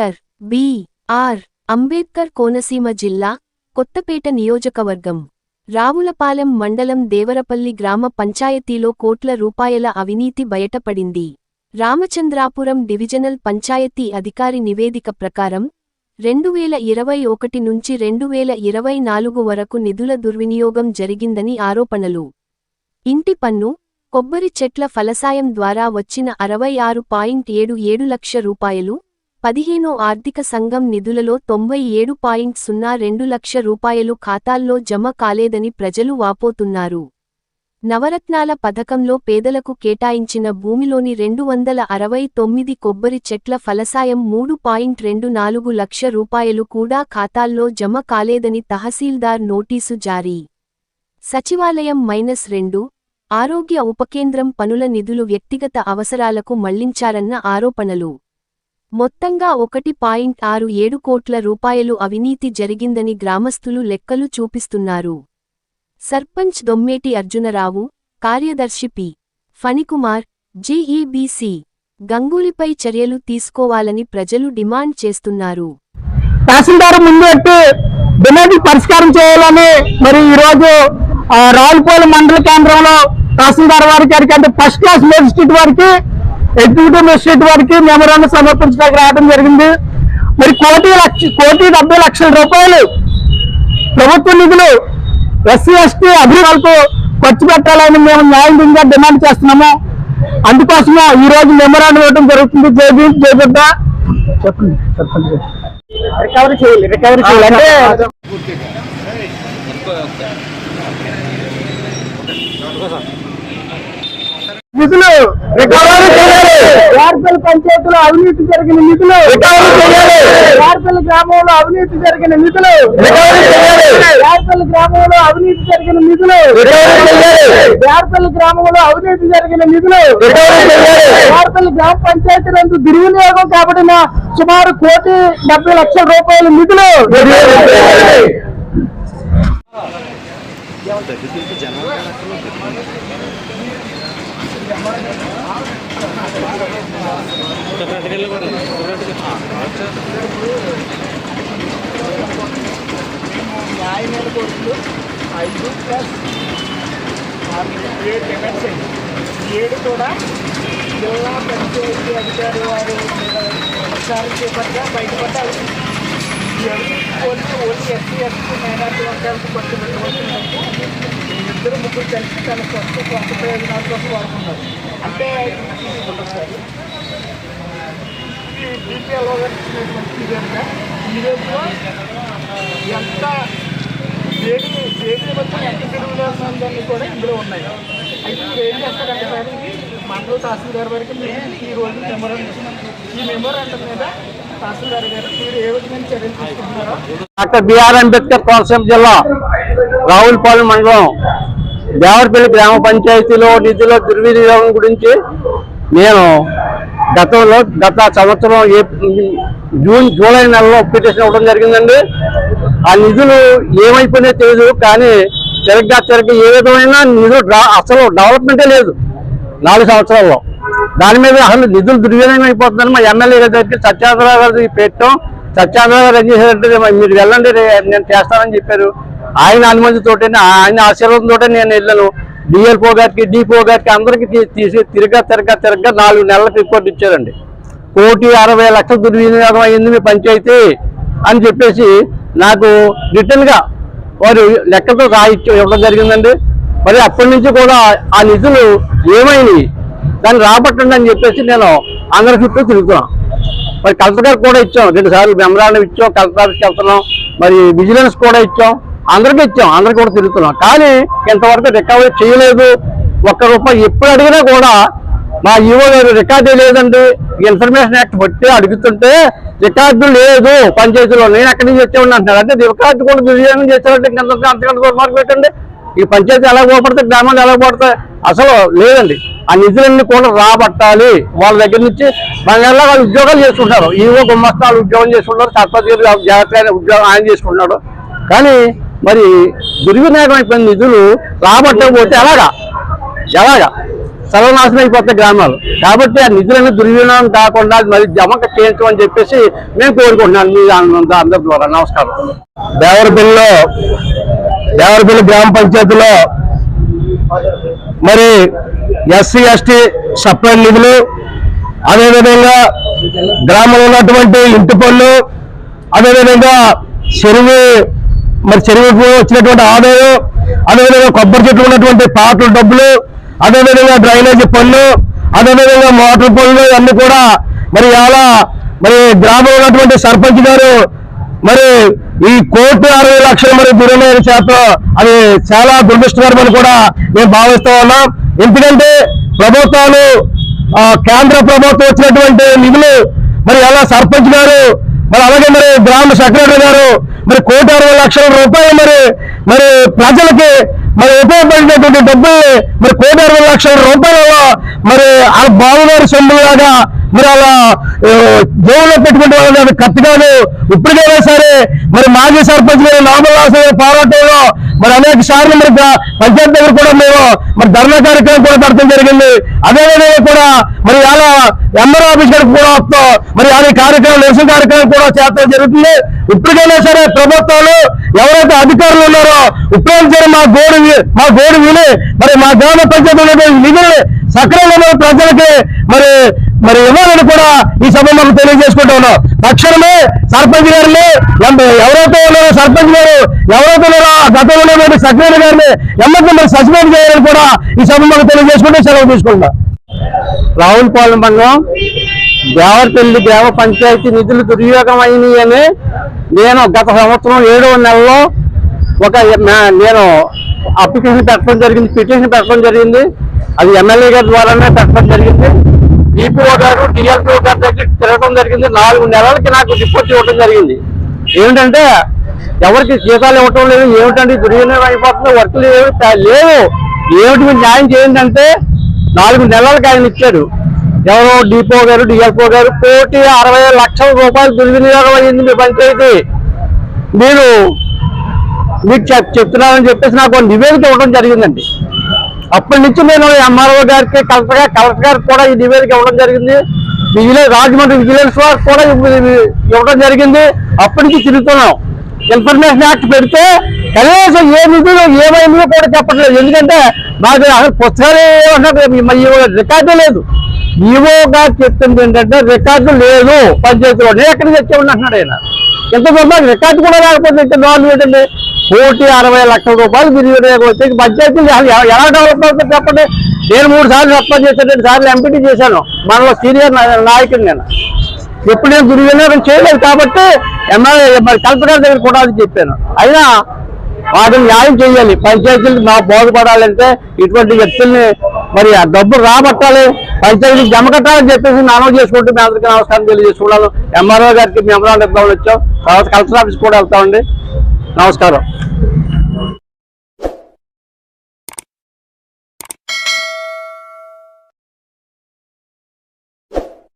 Doctor B. R. Ambedkar Konaseema జిల్లా కొత్తపేట నియోజకవర్గం. రావులపాలెం మండలం దేవరపల్లి గ్రామ పంచాయతీలో కోట్ల రూపాయల అవినీతి బయటపడింది. రామచంద్రాపురం డివిజనల్ పంచాయతీ అధికారి నివేదిక ప్రకారం రెండు వేల ఇరవై ఒకటి నుంచి రెండు వేల ఇరవై నాలుగు వరకు నిధుల దుర్వినియోగం జరిగిందని ఆరోపణలు. ఇంటి పన్ను కొబ్బరి చెట్ల ఫలసాయం ద్వారా వచ్చిన అరవై ఆరు పాయింట్ ఏడు ఏడు లక్ష రూపాయలు పదిహేనో ఆర్థిక సంఘం నిధులలో తొంభై ఏడు పాయింట్ సున్నా రెండు లక్ష రూపాయలు ఖాతాల్లో జమ కాలేదని ప్రజలు వాపోతున్నారు. నవరత్నాల పథకంలో పేదలకు కేటాయించిన భూమిలోని రెండు వందల అరవై తొమ్మిది కొబ్బరి చెట్ల ఫలసాయం మూడు పాయింట్ రెండు నాలుగు లక్ష రూపాయలు కూడా ఖాతాల్లో జమ కాలేదని తహసీల్దార్ నోటీసు జారీ. సచివాలయం మైనస్ రెండు ఆరోగ్య ఉపకేంద్రం పనుల నిధులు వ్యక్తిగత అవసరాలకు మళ్ళించారన్న ఆరోపణలు. మొత్తంగా ఒకటి పాయింట్ ఆరు ఏడు కోట్ల రూపాయలు అవినీతి జరిగిందని గ్రామస్తులు లెక్కలు చూపిస్తున్నారు. సర్పంచ్ దొమ్మేటి అర్జునరావు కార్యదర్శి పి. ఫణికుమార్ జీఈబీసీ గంగూలీపై చర్యలు తీసుకోవాలని ప్రజలు డిమాండ్ చేస్తున్నారు. తహసీల్దార్ ముందు డిమాండ్ పరిష్కారం చేయాలని మరి ఈ రోజు రావులపాలెం మండల కేంద్రంలో తహసీల్దార్ వారికి గారికి అంటే ఫస్ట్ క్లాస్ మేజిస్ట్రేట్ వారికి ఎగ్జిక్యూటివ్ మేజిస్ట్రేట్ వారికి మెమోరాండం సమర్పించడానికి రావడం జరిగింది. మరి కోటి లక్ష కోటి డెబ్బై లక్షల రూపాయలు ప్రభుత్వ నిధులు ఎస్సీ ఎస్టీ అభివృద్ధులకు ఖర్చు పెట్టాలని మేము న్యాయంగా డిమాండ్ చేస్తున్నాము. అందుకోసమే ఈ రోజు మెమోరాండం ఇవ్వడం జరుగుతుంది. జై భీమ్ జై బిడ్డ చెప్పండి చెప్పండి. రికవరీ చేయాలి రికవరీ చేయాలి. అంటే నిధులు రికవరీ చేయాలి. పంచాయతీలో అవినీతి జరిగిన నిధులు రికవరీ చేయాలి. గ్రామంలో అవినీతి జరిగిన నిధులు రికవరీ చేయాలి. గ్రామంలో అవినీతి జరిగిన నిధులు రికవరీ చేయాలి. గ్రామంలో అవినీతి జరిగిన నిధులు రికవరీ చేయాలి. గ్రామ పంచాయతీ నందు దుర్వినియోగం కాబడిన సుమారు కోటి డెబ్బై లక్షల రూపాయల నిధులు న్యాయమైన కోర్టులు ఐదు ప్లస్ ఏడు పేమెంట్స్ అయ్యి ఏడు కూడా జిల్లా పంచాయతీ అధికారి వారు ఒకసారి చేపట్టగా బయటపడ్డారు ఈ ఓన్లీ ఎస్సీ ఎస్టీ మైనార్టీ వర్గాలకు పట్టుబడి పెట్టవలసినట్టు ఇద్దరు ముగ్గురు కలిసి తన స్వస్థ స్వంత ప్రయోజనాల కోసం వాడుకున్నారు అంటే ఇది ఒకసారి ఇచ్చినటువంటి ఫిర్యాదుగా ఈ రోజులో ఎంత ఏది ఏది మొత్తం ఎంత తిరుగులేదని కూడా ఇందులో ఉన్నాయి. అయితే మీరు ఏం చేస్తారంటే సార్ ఇది మండల తహసీల్దార్ వారికి మేము ఈ రోజు మెమోరాండం ఈ మెమోరాండం మీద తహసీల్దార్ గారు మీరు ఏ విధమైన చర్యలు తీసుకుంటున్నారో డాక్టర్ బిఆర్ అంబేద్కర్ కోనసీమ జిల్లా రావులపాలెం మండలం దేవరపల్లి గ్రామ పంచాయతీలో నిధుల దుర్వినియోగం గురించి నేను గతంలో గత సంవత్సరం ఏ- జూన్ జూలై నెలలో పిటిషన్ ఇవ్వడం జరిగిందండి. ఆ నిధులు ఏమైపోయినా తెలియదు కానీ తిరగ్గా తిరగ ఏ విధమైన నిధులు అసలు డెవలప్మెంటే లేదు నాలుగు సంవత్సరాల్లో. దాని మీద అసలు నిధులు దుర్వినియోగం అయిపోతుందని మా ఎమ్మెల్యే గారికి దగ్గరికి గారికి గారి పెట్టాం. గారు ఏం చేశారంటే మీరు వెళ్ళండి రే- నేను చేస్తానని చెప్పారు. ఆయన అనుమతితోటే ఆయన ఆశీర్వాదంతో నేను వెళ్ళాను. డిఎల్పో గారికి డిపో గారికి అందరికి తీసి తిరగా తిరగా తిరగా నాలుగు నెలలకు రిపోర్ట్ ఇచ్చారండి. కోటి అరవై లక్షల దుర్వినియోగం అయింది మీ పంచాయతీ అని చెప్పేసి నాకు రిటర్న్గా వారు లెక్కతో రాయిచ్చు ఇవ్వడం జరిగిందండి. మరి అప్పటి నుంచి కూడా ఆ నిధులు ఏమైనాయి? దాన్ని రాబట్టండి అని చెప్పేసి నేను అందరి చుట్టూ తిరుగుతున్నాను. మరి కలెక్టర్ గారికి కూడా ఇచ్చాం. రెండుసార్లు మెమరాండం ఇచ్చాం కలెక్టర్ గారికి వెళ్తున్నాం. మరి విజిలెన్స్ కూడా ఇచ్చాం. అందరికీ ఇచ్చాం అందరికి కూడా తిరుగుతున్నాం. కానీ ఇంతవరకు రికవరీ చేయలేదు. ఒక్క రూపాయి ఎప్పుడు అడిగినా కూడా మా ఈవో గారు రికార్డు లేదండి ఇన్ఫర్మేషన్ యాక్ట్ బట్టి అడుగుతుంటే రికార్డు లేదు. పంచాయతీలో నేను ఎక్కడి నుంచి వచ్చామని అంటున్నాను అంటే రికార్డు కూడా దుర్యోగం చేశారంటే ఇంకంత అంతకంటే కూడా మార్పు పెట్టండి. ఈ పంచాయతీ ఎలా పోపడతాయి గ్రామాలు ఎలా పోడతాయి అసలు లేదండి. ఆ నిధులన్నీ కూడా రాబట్టాలి. వాళ్ళ దగ్గర నుంచి మన నెలలో వాళ్ళు ఉద్యోగాలు చేసుకుంటారు ఈవో గుమ్మస్తాలు ఉద్యోగం చేసుకుంటారు సర్పంచ్ గారు జాగ్రత్తగా ఉద్యోగం ఆయన చేసుకుంటున్నాడు. కానీ మరి దుర్వినియోగం అయిపోయిన నిధులు రాబట్టకపోతే ఎలాగా? ఎలాగా? సర్వనాశనం అయిపోతాయి గ్రామాలు. కాబట్టి ఆ నిధులను దుర్వినియోగం కాకుండా మరి జమ చేయించమని చెప్పేసి మేము కోరుకుంటున్నాను. మీ అందరి అందరి ద్వారా. నమస్కారం. దేవరపల్లిలో దేవరపల్లి గ్రామ పంచాయతీలో మరి ఎస్సీ ఎస్టీ సప్లై నిధులు అదేవిధంగా గ్రామంలో ఉన్నటువంటి ఇంటి పనులు అదేవిధంగా చెరువు మరి చెరువుకు వచ్చినటువంటి ఆదాయం అదేవిధంగా కొబ్బరి చెట్లు ఉన్నటువంటి పాటల డబ్బులు అదేవిధంగా డ్రైనేజీ పనులు అదేవిధంగా మోటార్ పనులు అన్ని కూడా మరి అలా మరి గ్రామంలో ఉన్నటువంటి సర్పంచ్ గారు మరి ఈ కోటి అరవై లక్షలు మరి దుర్వినియోగం చేత అది చాలా దురదృష్టకరమని కూడా మేము భావిస్తూ ఉన్నాం. ఎందుకంటే ప్రభుత్వాలు కేంద్ర ప్రభుత్వం వచ్చినటువంటి నిధులు మరి ఎలా సర్పంచ్ గారు మరి అలాగే మరి గ్రామ సెక్రటరీ గారు మరి కోటి అరవై లక్షల రూపాయలు మరి మరి ప్రజలకి మరి ఉపయోగపడినటువంటి డబ్బుల్ని మరి కోటి అరవై లక్షల రూపాయలలో మరి ఆ బాబుగారి సొమ్ములాగా మరి అలా జోబులో పెట్టుకుంటే వాళ్ళని కత్తిగాను ఇప్పటికైనా సరే మరి మాజీ సర్పంచ్ గారు నామలాస పోరాటంలో మరి అనేక సార్లు మరి పంచాయతీ దగ్గర కూడా మేము మరి ధర్నా కార్యక్రమం కూడా పెట్టడం జరిగింది. అదేవిధంగా కూడా మరి అలా ఎంఆర్ ఆఫీస్ గారికి కూడా వస్తాం. మరి అదే కార్యక్రమం నిరసన కార్యక్రమం కూడా చేస్తాం జరుగుతుంది. ఇప్పటికైనా సరే ప్రభుత్వాలు ఎవరైతే అధికారులు ఉన్నారో ఇప్పటికైనా సరే మా గోడు మా గోడు విని మరి మా గ్రామ పంచాయతీ నిధులు సక్రమంగా ప్రజలకి మరి మరి ఇవ్వాలని కూడా ఈ సభ మనం చేసుకుంటా ఉన్నాం తక్షణమే సర్పంచ్ గారిని ఎవరైతే ఉన్నారో సర్పంచ్ గారు ఎవరైతే ఉన్నారో గతంలో ఉన్నటువంటి సెక్రటరీ గారిని ఎమ్మకి మరి సస్పెండ్ చేయాలని కూడా ఈ సభ తెలియజేసుకుంటే సెలవు తీసుకుంటాం రావులపాలెం మండలం దేవరపల్లి గ్రామ పంచాయతీ నిధులు దుర్వినియోగం అయినాయని అని నేను గత సంవత్సరం ఏడవ నెలలో ఒక నేను అప్లికేషన్ పెట్టడం జరిగింది పిటిషన్ పెట్టడం జరిగింది. అది ఎమ్మెల్యే గారి ద్వారానే పెట్టడం జరిగింది. డిపిఓ గారు డిఎల్పిఓ గారి దగ్గర తిరగడం జరిగింది. నాలుగు నెలలకి నాకు రిపోర్ట్ ఇవ్వడం జరిగింది. ఏమిటంటే ఎవరికి జీతాలు ఇవ్వటం లేదు ఏమిటంటే దుర్వినియోగం అయిపోతుంది వర్కులు లేదు లేదు లేవు. ఏమిటి మీరు న్యాయం చేయండి అంటే నాలుగు నెలలకు ఆయన ఇచ్చాడు. ఎవరో డిపో గారు డిఎల్పో గారు కోటి అరవై లక్షల రూపాయలు దుర్వినియోగం అయ్యింది మీ పంచాయతీ. మీరు మీకు చెప్ చెప్తున్నానని చెప్పేసి నాకు నివేదిక ఇవ్వడం జరిగిందండి. అప్పటి నుంచి నేను ఎంఆర్ఓ గారికి కలెక్టర్ గారు కలెక్టర్ గారికి కూడా ఈ నివేదిక ఇవ్వడం జరిగింది. విజిలెన్స్ రాజమండ్రి విజిలెన్స్ వారికి కూడా ఇవ్వడం జరిగింది. అప్పటి నుంచి తిరుగుతున్నాం. ఇన్ఫర్మేషన్ యాక్ట్ పెడితే కనీసం ఏ నిధులు ఏమైందో కూడా చెప్పట్లేదు. ఎందుకంటే నాకు అసలు పుస్తకాలు రికార్డు లేదు. ఈవో గారు చెప్తుంది ఏంటంటే రికార్డు లేదు పంచాయతీలో. నేను ఎక్కడికి తెచ్చామని అంటున్నాడు ఆయన. ఎంతమంది రికార్డు కూడా లేకపోతే ఇంత దారుణం ఏంటంటే కోటి అరవై లక్షల రూపాయలు వినియోగం వచ్చే పంచాయతీలు ఎలా డెవలప్ అవుతుంది చెప్పండి? నేను మూడు సార్లు సర్పంచ్ చేశాను రెండు సార్లు ఎంపీటీ చేశాను. మనలో సీనియర్ నాయకుడు నేను. ఎప్పుడు నేను దుర్వినియోగం చేయలేదు కాబట్టి ఎమ్మెల్యే మరి కలెక్టర్ దగ్గర కూడా చెప్పాను. అయినా వాటిని న్యాయం చేయాలి. పంచాయతీలు మా బాగుపడాలంటే ఇటువంటి వ్యక్తుల్ని మరి ఆ డబ్బు రాబట్టాలి. పంచాయతీ జమ కట్టాలని చెప్పేసి నానో చేసుకుంటూ మీ అందరికీ నమస్కారం తెలియజేసుకున్నాను ఎంఆర్ఓ గారికి మేము ఇద్దామని వచ్చాం. తర్వాత కలెక్టర్ ఆఫీస్ కూడా వెళ్తామండి నమస్కారం.